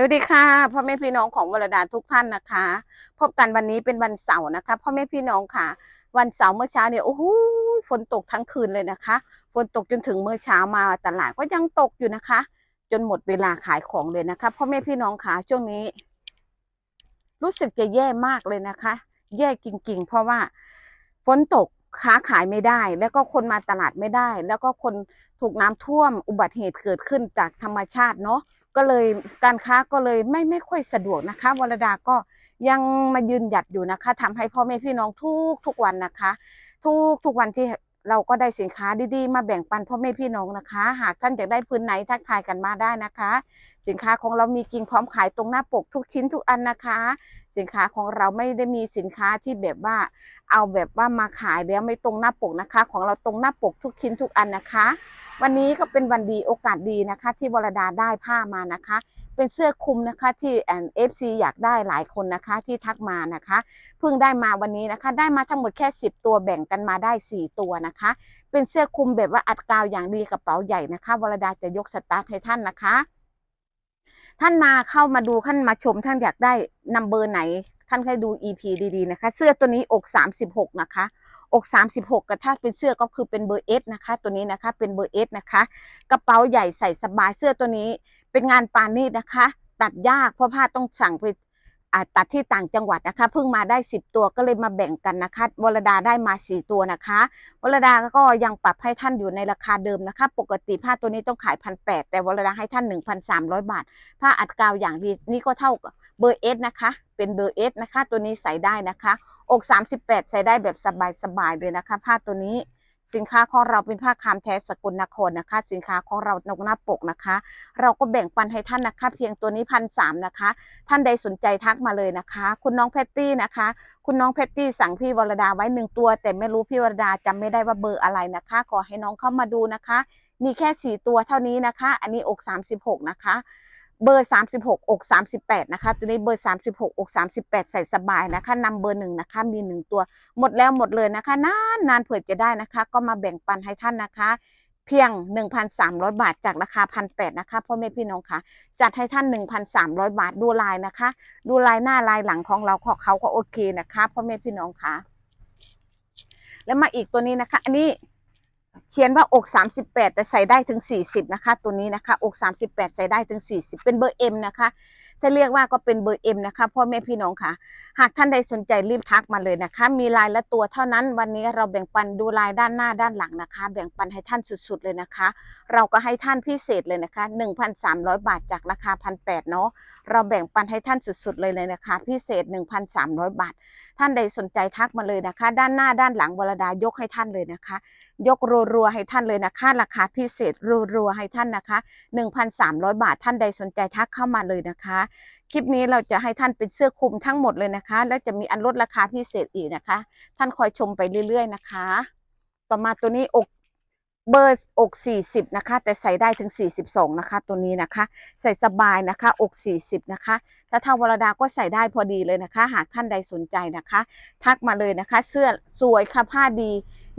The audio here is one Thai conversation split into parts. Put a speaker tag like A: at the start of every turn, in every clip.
A: สวัสดีค่ะพ่อแม่พี่น้องของวรดาทุกท่านนะคะ พบกันวันนี้เป็นวันเสาร์นะคะพ่อแม่พี่น้องค่ะ วันเสาร์เมื่อเช้าเนี่ยโอ้โหฝนตกทั้งคืนเลยนะคะ ฝนตกจนถึงเมื่อเช้ามาตลาดก็ยังตกอยู่นะคะ จนหมดเวลาขายของเลยนะคะพ่อแม่พี่น้องค่ะช่วงนี้ รู้สึกจะแย่มากเลยนะคะ แย่จริง ๆ เพราะว่าฝนตกค้าขายไม่ได้ แล้วก็คนมาตลาดไม่ได้ แล้วก็คนถูกน้ำท่วมอุบัติเหตุเกิดขึ้นจากธรรมชาติเนาะ ก็เลยการค้าก็เลยไม่ไม่ค่อยสะดวกนะคะวรดาก็ยังมายืนหยัดอยู่นะคะทำให้พ่อแม่พี่น้องทุกทุกวันนะคะ ทุกทุกวันที่เราก็ได้สินค้าดีๆ มาแบ่งปันพ่อแม่พี่น้องนะคะ หากท่านอยากได้พื้นไหนทักทายกันมาได้นะคะ สินค้าของเรามีกิ่งพร้อมขายตรงหน้าปกทุกชิ้นทุกอันนะคะ สินค้าของเราไม่ได้มีสินค้าที่แบบว่า เอาแบบว่ามาขายแล้วไม่ตรงหน้าปกนะคะ ของเราตรงหน้าปกทุกชิ้นทุกอันนะคะ วันนี้ก็เป็นวันดีโอกาสดีนะคะ ที่วรดาได้ผ้ามานะคะ เป็นเสื้อคลุมนะคะที่แอนเอฟซีอยากได้หลายคนนะคะที่ทักมานะคะเพิ่งได้มาวันนี้นะคะ ได้มาทั้งหมดแค่ 10 ตัวแบ่งกันมาได้ 4 ตัวนะคะ เป็นเสื้อคลุมแบบว่าอัดกาวอย่างดีกระเป๋าใหญ่นะคะวรดาจะยกสตาร์ทให้ท่านนะคะ ท่านมาเข้ามาดูท่านมาชมท่านอยากได้นัมเบอร์ไหน ท่านให้ดู EP ดีๆนะคะ เสื้อตัวนี้อก 36 นะคะ อก 36กับถ้าเป็นเสื้อก็คือเป็นเบอร์เอสนะคะ ตัวนี้นะคะเป็นเบอร์เอสนะคะ กระเป๋าใหญ่ใส่สบายเสื้อตัวนี้ เป็นงานปานีดนะคะ ตัดยากเพราะผ้าต้องสั่งไป ตัดที่ต่างจังหวัดนะคะเพิ่งมาได้ 10 ตัวก็เลยมาแบ่งกันนะคะวรดาได้มา 4 ตัวนะคะวรดาก็ยังปรับให้ท่านอยู่ในราคาเดิมนะคะ ปกติผ้าตัวนี้ต้องขายพันแแต่วรดาให้ท่าน 1,300 บาท ผ้าอัดกาวอย่างดีนี่ก็เท่ากับเบอร์เอสนะคะ เป็นเบอร์เอสนะคะ ตัวนี้ใส่ได้นะคะ อก 38 ใส่ได้แบบสบายๆเลยนะคะ ผ้าตัวนี้ สินค้าของเราเป็นผ้าคามแท้สกุลนครนะคะ สินค้าของเรานกหน้าปกนะคะ เราก็แบ่งปันให้ท่านนะคะ เพียงตัวนี้พันสามนะคะ ท่านใดสนใจทักมาเลยนะคะ คุณน้องแพตตี้นะคะ คุณน้องแพตตี้สั่งพี่วรดาไว้หนึ่งตัว แต่ไม่รู้พี่วรดาจำไม่ได้ว่าเบอร์อะไรนะคะ ขอให้น้องเข้ามาดูนะคะ มีแค่สี่ตัวเท่านี้นะคะ อันนี้อกสามสิบหกนะคะ เบอร์ 36 อก 38 นะคะ ตัวนี้เบอร์ 36 อก 38 ใส่สบายนะคะนำเบอร์หนึ่งนะคะ มีหนึ่งตัว หมดแล้วหมดเลยนะคะ นานนานเผื่อจะได้นะคะ ก็มาแบ่งปันให้ท่านนะคะ เพียง 1,300 บาทจากราคา 1,800นะคะพ่อแม่พี่น้องค่ะจัดให้ท่าน 1,300 บาทดูลายนะคะ ดูลายหน้าลายหลังของเราของเขาก็โอเคนะคะพ่อแม่พี่น้องค่ะแล้วมาอีกตัวนี้นะคะ อันนี้ เขียนว่าอก38 แต่ใส่ได้ถึง 40 นะคะ ตัวนี้นะคะ อก 38 ใส่ได้ถึง 40 เป็นเบอร์ M นะคะถ้าเรียกว่าก็เป็นเบอร์ M นะคะพ่อแม่พี่น้องค่ะ หากท่านใดสนใจรีบทักมาเลยนะคะ มีลายละตัวเท่านั้นวันนี้เราแบ่งปันดูลายด้านหน้าด้านหลังนะคะ แบ่งปันให้ท่านสุดๆเลยนะคะ เราก็ให้ท่านพิเศษเลยนะคะ 1,300 บาทจากราคา1,800เนาะเราแบ่งปันให้ท่านสุดๆเลยเลยนะคะ พิเศษ 1,300 บาท ท่านใดสนใจทักมาเลยนะคะ ด้านหน้าด้านหลังวรดายกให้ท่านเลยนะคะ ยกรัวๆให้ท่านเลยนะคะราคาพิเศษรัวๆให้ท่านนะคะ 1,300 บาทท่านใดสนใจทักเข้ามาเลยนะคะ คลิปนี้เราจะให้ท่านเป็นเสื้อคลุมทั้งหมดเลยนะคะ และจะมีอันลดราคาพิเศษอีกนะคะ ท่านคอยชมไปเรื่อย ๆ นะคะ ต่อมาตัวนี้อกเบอร์อก 40 นะคะ แต่ใส่ได้ถึง 42 นะคะ ตัวนี้นะคะ ใส่สบายนะคะ อก 40 นะคะ ถ้าทาวรดาก็ใส่ได้พอดีเลยนะคะ หากท่านใดสนใจนะคะ ทักมาเลยนะคะ เสื้อสวยค่ะผ้าดี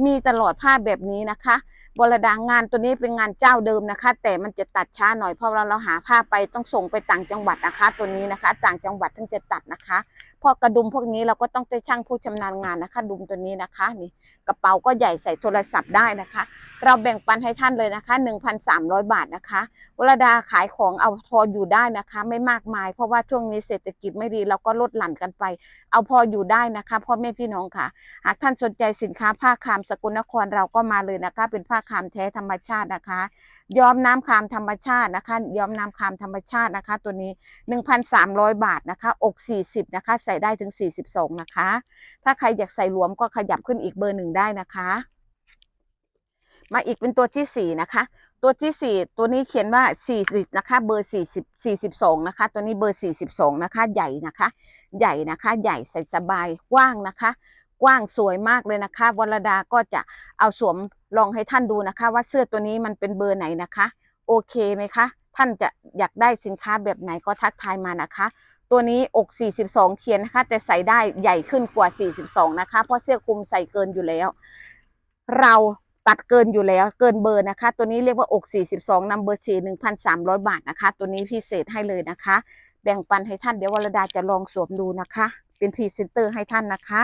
A: มีตลอดผ้าแบบนี้นะคะวรดางงานตัวนี้เป็นงานเจ้าเดิมนะคะ แต่มันจะตัดช้าหน่อยเพราะเราเราหาผ้าไปต้องส่งไปต่างจังหวัดนะคะ ตัวนี้นะคะ ต่างจังหวัดถึงจะตัดนะคะพอกระดุมพวกนี้เราก็ต้องได้ช่างผู้ชำนาญงานนะคะ ดุมตัวนี้นะคะนี่กระเป๋าก็ใหญ่ใส่โทรศัพท์ได้นะคะ เราแบ่งปันให้ท่านเลยนะคะ 1,300 บาทนะคะวรดาขายของเอาพออยู่ได้นะคะ ไม่มากมาย เพราะว่าช่วงนี้เศรษฐกิจไม่ดีเราก็ลดหลั่นกันไป เอาพออยู่ได้นะคะพ่อแม่พี่น้องค่ะ หากท่านสนใจสินค้าผ้าคามสกลนครเราก็มาเลยนะคะ เป็นผ้าคามแท้ธรรมชาตินะคะ ย้อมน้ำคามธรรมชาตินะคะ ย้อมน้ำคามธรรมชาตินะคะ ตัวนี้ 1,300 บาทนะคะ อก 40 นะคะ ใส่ได้ถึง 42 นะคะ ถ้าใครอยากใส่รวมก็ขยับขึ้นอีกเบอร์หนึ่งได้นะคะ มาอีกเป็นตัวที่ 4 นะคะตัวที่4ตัวนี้เขียนว่า40นะคะ เบอร์40 42นะคะ ตัวนี้เบอร์42นะคะ ใหญ่นะคะ ใหญ่นะคะ ใหญ่ใส่สบายกว้างนะคะ กว้างสวยมากเลยนะคะ วรดาก็จะเอาสวมลองให้ท่านดูนะคะ ว่าเสื้อตัวนี้มันเป็นเบอร์ไหนนะคะ โอเคไหมคะ ท่านจะอยากได้สินค้าแบบไหนก็ทักทายมานะคะ ตัวนี้อก 42 เขียนนะคะ แต่ใส่ได้ใหญ่ขึ้นกว่า 42 นะคะ เพราะเสื้อคลุมใส่เกินอยู่แล้ว เราตัดเกินอยู่แล้วเกินเบอร์นะคะ ตัวนี้เรียกว่าอก 42นำเบอร์4 1,300 บาทนะคะ ตัวนี้พิเศษให้เลยนะคะ แบ่งปันให้ท่านเดี๋ยววรดาจะลองสวมดูนะคะ เป็นพรีเซนเตอร์ให้ท่านนะคะ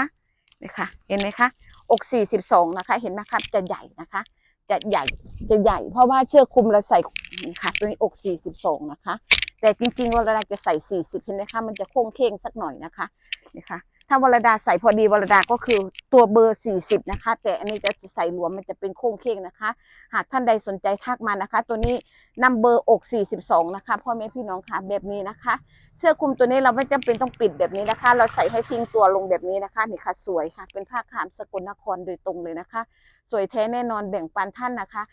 A: นะคะเห็นไหมคะอก42นะคะ เห็นไหมครับจะใหญ่นะคะ จะใหญ่จะใหญ่ เพราะว่าเชือกคลุมเราใส่นะค่ะตัวนี้อก42นะคะ แต่จริงๆเวราจะใส่40เห็นไหมคะมันจะโค้งเค้งสักหน่อยนะคะนี่ค่ะ ถ้าวรดาใส่พอดีวรดาก็คือตัวเบอร์ 40 นะคะ แต่อันนี้จะใส่รวมมันจะเป็นโค้งเค้งนะคะ หากท่านใดสนใจทักมานะคะ ตัวนี้นัมเบอร์อก 42 นะคะพ่อแม่พี่น้องค่ะแบบนี้นะคะ เสื้อคลุมตัวนี้เราไม่จำเป็นต้องปิดแบบนี้นะคะ เราใส่ให้ทิ้งตัวลงแบบนี้นะคะนี่ค่ะสวยค่ะ เป็นผ้าขามสกลนครโดยตรงเลยนะคะ สวยแท้แน่นอนแบ่งปันท่านนะคะ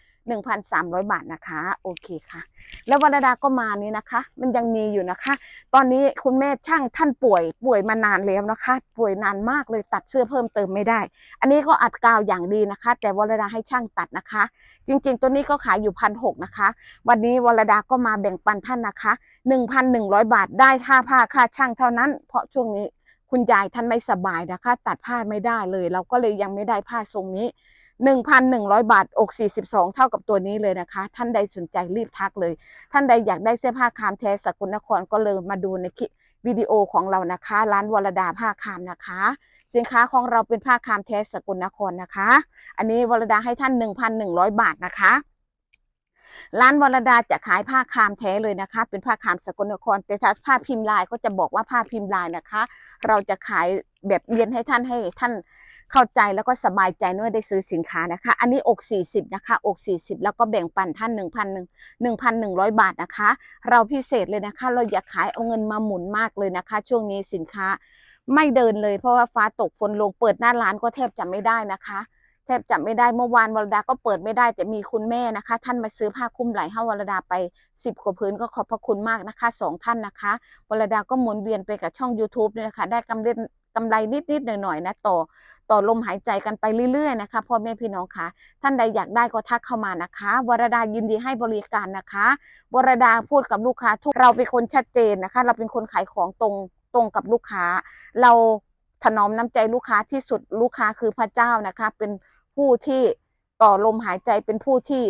A: 1,300 บาทนะคะ โอเคค่ะ แล้ววรดาก็มานี้นะคะ มันยังมีอยู่นะคะ ตอนนี้คุณแม่ช่างท่านป่วยป่วยมานานแล้วนะคะ ป่วยนานมากเลยตัดเสื้อเพิ่มเติมไม่ได้ อันนี้ก็อัดกาวอย่างดีนะคะ แต่วรดาให้ช่างตัดนะคะ จริง ๆ ตัวนี้ก็ขายอยู่พันหกนะคะ วันนี้วรดาก็มาแบ่งปันท่านนะคะ 1,100 บาทได้ค่าผ้าค่าช่างเท่านั้น เพราะช่วงนี้คุณยายท่านไม่สบายนะคะ ตัดผ้าไม่ได้เลย เราก็เลยยังไม่ได้ผ้าทรงนี้ 1,100 บาท อก 42 เท่ากับตัวนี้เลยนะคะ ท่านใดสนใจรีบทักเลย ท่านใดอยากได้เสื้อผ้าคามแท้สกุลนครก็เลยมาดูในคลิปวิดีโอของเรานะคะ ร้านวรดาผ้าคามนะคะ สินค้าของเราเป็นผ้าคามแท้สกุลนครนะคะ อันนี้วรดาให้ท่าน 1,100 บาทนะคะร้านวรดาจะขายผ้าคามแท้เลยนะคะ เป็นผ้าคามสกลนคร แต่ถ้าผ้าพิมพ์ลายก็จะบอกว่าผ้าพิมพ์ลายนะคะ เราจะขายแบบเรียนให้ท่านให้ท่าน เข้าใจแล้วก็สบายใจเมื่อได้ซื้อสินค้านะคะ อันนี้อก40นะคะอก40 แล้วก็แบ่งปันท่าน1,000 1,100 บาทนะคะ เราพิเศษเลยนะคะ เราอยากขายเอาเงินมาหมุนมากเลยนะคะ ช่วงนี้สินค้าไม่เดินเลยเพราะว่าฟ้าตกฝนลงเปิดหน้าร้านก็แทบจะไม่ได้นะคะแทบจะไม่ได้เมื่อวานวรดาก็เปิดไม่ได้แต่มีคุณแม่นะคะ ท่านมาซื้อผ้าคลุมไหล่ให้วรดาไปสิบกว่าพื้นก็ขอบพระคุณมากนะคะสองท่านนะคะวรดาก็หมุนเวียนไปกับช่อง YouTube เนี่ยนะคะได้กำไร กำไรนิดๆหน่อยๆนะต่อต่อลมหายใจกันไปเรื่อยๆนะคะพ่อแม่พี่น้องคะท่านใดอยากได้ก็ทักเข้ามานะคะ วรดายินดีให้บริการนะคะ วรดาพูดกับลูกค้าทุกเราเป็นคนชัดเจนนะคะ เราเป็นคนขายของตรงตรงกับลูกค้า เราถนอมน้ำใจลูกค้าที่สุดลูกค้าคือพระเจ้านะคะ เป็นผู้ที่ต่อลมหายใจเป็นผู้ที่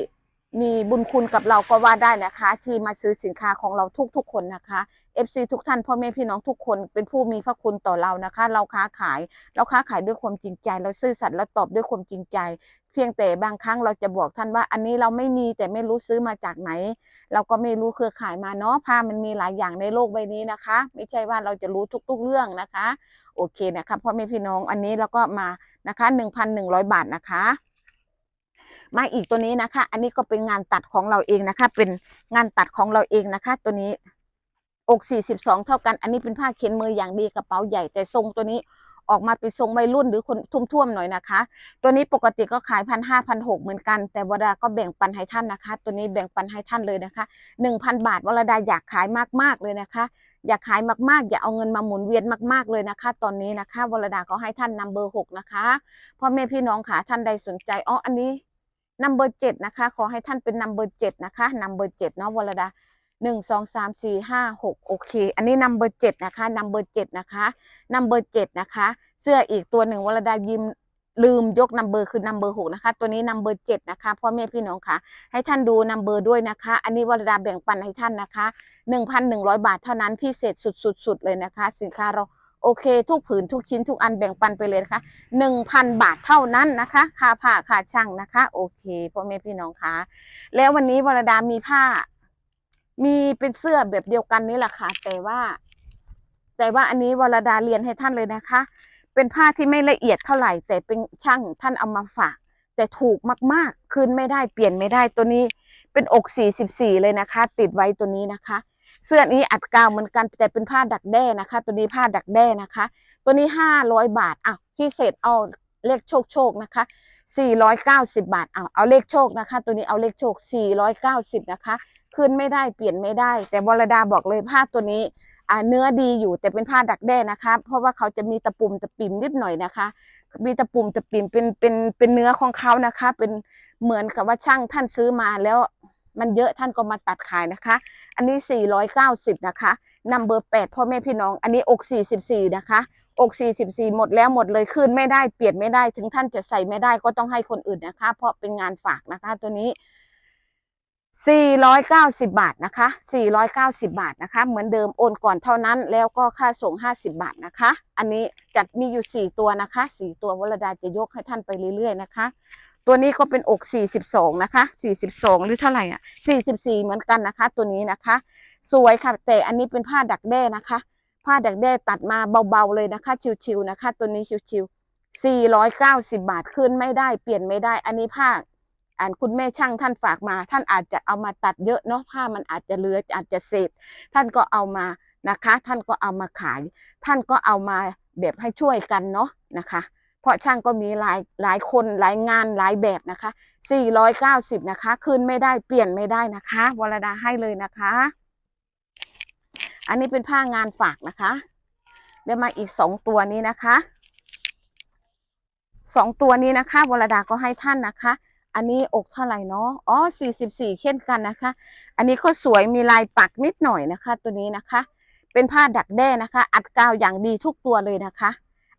A: มีบุญคุณกับเราก็ว่าได้นะคะ ที่มาซื้อสินค้าของเราทุกๆคนนะคะ FC ทุกท่านพ่อแม่พี่น้องทุกคนเป็นผู้มีพระคุณต่อเรานะคะ เราค้าขายเราค้าขายด้วยความจริงใจ เราซื่อสัตย์เราตอบด้วยความจริงใจ เพียงแต่บางครั้งเราจะบอกท่านว่าอันนี้เราไม่มีแต่ไม่รู้ซื้อมาจากไหน เราก็ไม่รู้เครือข่ายมาเนาะผ้ามันมีหลายอย่างในโลกใบนี้นะคะ ไม่ใช่ว่าเราจะรู้ทุก ๆเรื่องนะคะ โอเคนะคะพ่อแม่พี่น้องอันนี้เราก็มานะคะหนึ่งพันหนึ่งร้อยบาทนะคะ มาอีกตัวนี้นะคะ อันนี้ก็เป็นงานตัดของเราเองนะคะ เป็นงานตัดของเราเองนะคะ ตัวนี้อก42 เท่ากัน อันนี้เป็นผ้าเขียนมืออย่างดีกระเป๋าใหญ่ แต่ทรงตัวนี้ออกมาเป็นทรงวัยรุ่นหรือคนทุ่มๆหน่อยนะคะ ตัวนี้ปกติก็ขายพันห้าพันหกเหมือนกัน แต่วรดาก็แบ่งปันให้ท่านนะคะ ตัวนี้แบ่งปันให้ท่านเลยนะคะหนึ่งพันบาทวรดาอยากขายมากๆเลยนะคะ อยากขายมากๆ อย่าเอาเงินมาหมุนเวียนมากๆเลยนะคะ ตอนนี้นะคะวรดาก็ให้ท่านนัมเบอร์หกนะคะพ่อแม่พี่น้องค่ะท่านใดสนใจอ๋ออันนี้ นัมเบอร์เจ็ดนะคะ ขอให้ท่านเป็นนัมเบอร์เจ็ดนะคะนัมเบอร์เจ็ดเนาะวรดาหนึ่งสองสามสี่ห้าหกโอเค อันนี้นัมเบอร์เจ็ดนะคะนัมเบอร์เจ็ดนะคะนัมเบอร์เจ็ดนะคะ เสื้ออีกตัวหนึ่งวรดายิมลืมยกนัมเบอร์คือนัมเบอร์หกนะคะ ตัวนี้นัมเบอร์เจ็ดนะคะพ่อแม่พี่น้องค่ะ ให้ท่านดูนัมเบอร์ด้วยนะคะ อันนี้วรดาแบ่งปันให้ท่านนะคะ1,100บาทเท่านั้นพิเศษสุดๆเลยนะคะ สินค้าเรา โอเค ทุกผืนทุกชิ้นทุกอันแบ่งปันไปเลยนะคะ1,000บาทเท่านั้นนะคะค่าผ้าค่าช่างนะคะ โอเคพ่อแม่พี่น้องคะแล้ววันนี้วรดามีผ้า มีเป็นเสื้อแบบเดียวกันนี่แหละค่ะ แต่ว่า แต่ว่าอันนี้วรดาเรียนให้ท่านเลยนะคะ เป็นผ้าที่ไม่ละเอียดเท่าไหร่ แต่เป็นช่างท่านเอามาฝาก แต่ถูกมากๆคืนไม่ได้เปลี่ยนไม่ได้ตัวนี้เป็นอก 44 เลยนะคะ ติดไว้ตัวนี้นะคะ เสื้อนี้อัดกาวเหมือนกันแต่เป็นผ้าดักแด้นะคะ ตัวนี้ผ้าดักแด้นะคะ ตัวนี้500บาทอะพิเศษเอาเลขโชคโชคนะคะ490บาทเอาเอาเลขโชคนะคะ ตัวนี้เอาเลขโชค490นะคะคืนไม่ได้เปลี่ยนไม่ได้ แต่วรดาบอกเลยผ้าตัวนี้อ่าเนื้อดีอยู่แต่เป็นผ้าดักแด้นะคะ เพราะว่าเขาจะมีตะปุ่มตะปิ่มนิดหน่อยนะคะ มีตะปุ่มตะปิ่มเป็นเป็นเป็นเนื้อของเขานะคะ เป็นเหมือนกับว่าช่างท่านซื้อมาแล้ว มันเยอะท่านก็มาตัดขายนะคะ อันนี้ 490 นะคะนัมเบอร์8พ่อแม่พี่น้อง อันนี้อก 44 นะคะ อก 44 หมดแล้วหมดเลยคืนไม่ได้เปลี่ยนไม่ได้ ถึงท่านจะใส่ไม่ได้ก็ต้องให้คนอื่นนะคะ เพราะเป็นงานฝากนะคะตัวนี้ 490 บาทนะคะ 490 บาทนะคะ เหมือนเดิมโอนก่อนเท่านั้น แล้วก็ค่าส่ง 50 บาทนะคะ อันนี้จัดมีอยู่ 4 ตัวนะคะ 4 ตัววรดาจะยกให้ท่านไปเรื่อยๆนะคะ ตัวนี้ก็เป็นอก 42 นะคะ 42 หรือเท่าไหร่อะ 44 เหมือนกันนะคะ ตัวนี้นะคะ สวยค่ะ แต่อันนี้เป็นผ้าดักแด้นะคะ ผ้าดักแด้ตัดมาเบาๆเลยนะคะ ชิวๆนะคะ ตัวนี้ชิวๆ490 บาทขึ้นไม่ได้ เปลี่ยนไม่ได้ อันนี้ผ้าอ่านคุณแม่ช่างท่านฝากมา ท่านอาจจะเอามาตัดเยอะเนาะ ผ้ามันอาจจะเลืออาจจะเศษ ท่านก็เอามานะคะ ท่านก็เอามาขาย ท่านก็เอามาแบบให้ช่วยกันเนาะนะคะ เพราะช่างก็มีหลายหลายคนหลายงานหลายแบบนะคะ 490 นะคะ คืนไม่ได้เปลี่ยนไม่ได้นะคะวรดาให้เลยนะคะ อันนี้เป็นผ้างานฝากนะคะเดี๋ยวมาอีกสองตัวนี้นะคะสองตัวนี้นะคะวรดาก็ให้ท่านนะคะ อันนี้อกเท่าไหร่เนาะอ๋อ44เช่นกันนะคะ อันนี้ก็สวยมีลายปักนิดหน่อยนะคะ ตัวนี้นะคะ เป็นผ้าดักแด้นะคะ อัดกาวอย่างดีทุกตัวเลยนะคะ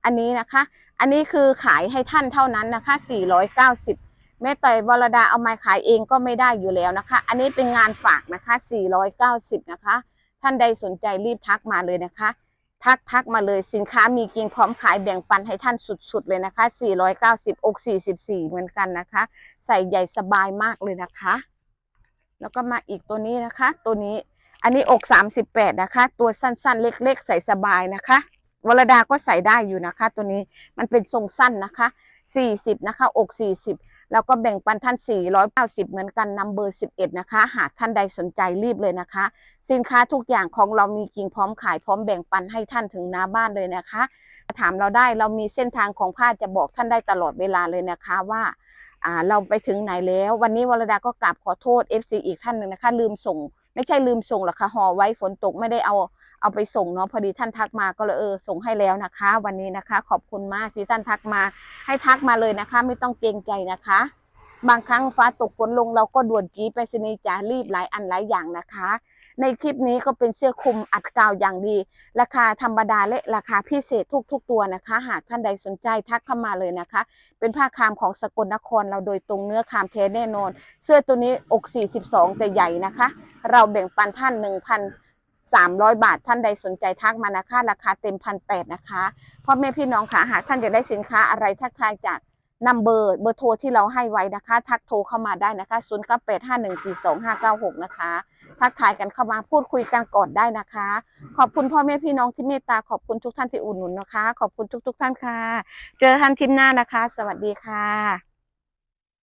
A: อันนี้นะคะ อันนี้คือขายให้ท่านเท่านั้นนะคะ 490 แม่ต่อยวรดาเอามาขายเองก็ไม่ได้อยู่แล้วนะคะ อันนี้เป็นงานฝากนะคะ 490 นะคะ ท่านใดสนใจรีบทักมาเลยนะคะ ทักทักมาเลยสินค้ามีจริงพร้อมขายแบ่งปันให้ท่านสุดๆเลยนะคะ 490 อก 44 เหมือนกันนะคะ ใส่ใหญ่สบายมากเลยนะคะ แล้วก็มาอีกตัวนี้นะคะ ตัวนี้อันนี้อก 38 นะคะ ตัวสั้นๆ เล็ก ๆ ใส่สบายนะคะ วรดาก็ใส่ได้อยู่นะคะ ตัวนี้มันเป็นทรงสั้นนะคะ 40 นะคะ อก 40 แล้วก็แบ่งปันท่าน 490 เหมือนกันนัมเบอร์ 11 นะคะ หากท่านใดสนใจรีบเลยนะคะ สินค้าทุกอย่างของเรามีจริงพร้อมขายพร้อมแบ่งปันให้ท่านถึงหน้าบ้านเลยนะคะ ถามเราได้เรามีเส้นทางของผ้าจะบอกท่านได้ตลอดเวลาเลยนะคะว่าอ่าเราไปถึงไหนแล้ว วันนี้วรดาก็กราบขอโทษ FC อีกท่านหนึ่งนะคะ ลืมส่ง ไม่ใช่ลืมส่งหรอกค่ะห่อไว้ฝนตกไม่ได้เอา เอาไปส่งเนาะพอดีท่านทักมาก็เลยเออส่งให้แล้วนะคะ วันนี้นะคะ ขอบคุณมากที่ท่านทักมา ให้ทักมาเลยนะคะ ไม่ต้องเกรงใจนะคะ บางครั้งฟ้าตกฝนลงเราก็ด่วนกีไปสนีจะรีบหลายอันหลายอย่างนะคะ ในคลิปนี้ก็เป็นเสื้อคลุมอัดกาวอย่างดี ราคาธรรมดาและราคาพิเศษทุก ๆ ตัวนะคะ หากท่านใดสนใจทักเข้ามาเลยนะคะ เป็นผ้าคามของสกลนครเราโดยตรงเนื้อคามแท้แน่นอน เสื้อตัวนี้อก 42 แต่ใหญ่นะคะ เราแบ่งปันท่าน 300 บาทท่านใดสนใจทักมานะคะราคาเต็มพันแนะคะพ่อแม่พี่น้องค่ะหากท่านอยากได้สินค้าอะไรทักทายจากนัมเบอร์เบอร์โทรที่เราให้ไว้นะคะ ทักโทรเข้ามาได้นะคะ0 9 8 5 1 4 2 5 9 6 นะคะ ทักทายกันเข้ามาพูดคุยกันก่อนได้นะคะ ขอบคุณพ่อแม่พี่น้องที่เมตตาขอบคุณทุกท่านที่อุดหนุนนะคะ ขอบคุณทุก ๆ ท่านค่ะ เจอท่านทิมหน้านะคะ สวัสดีค่ะ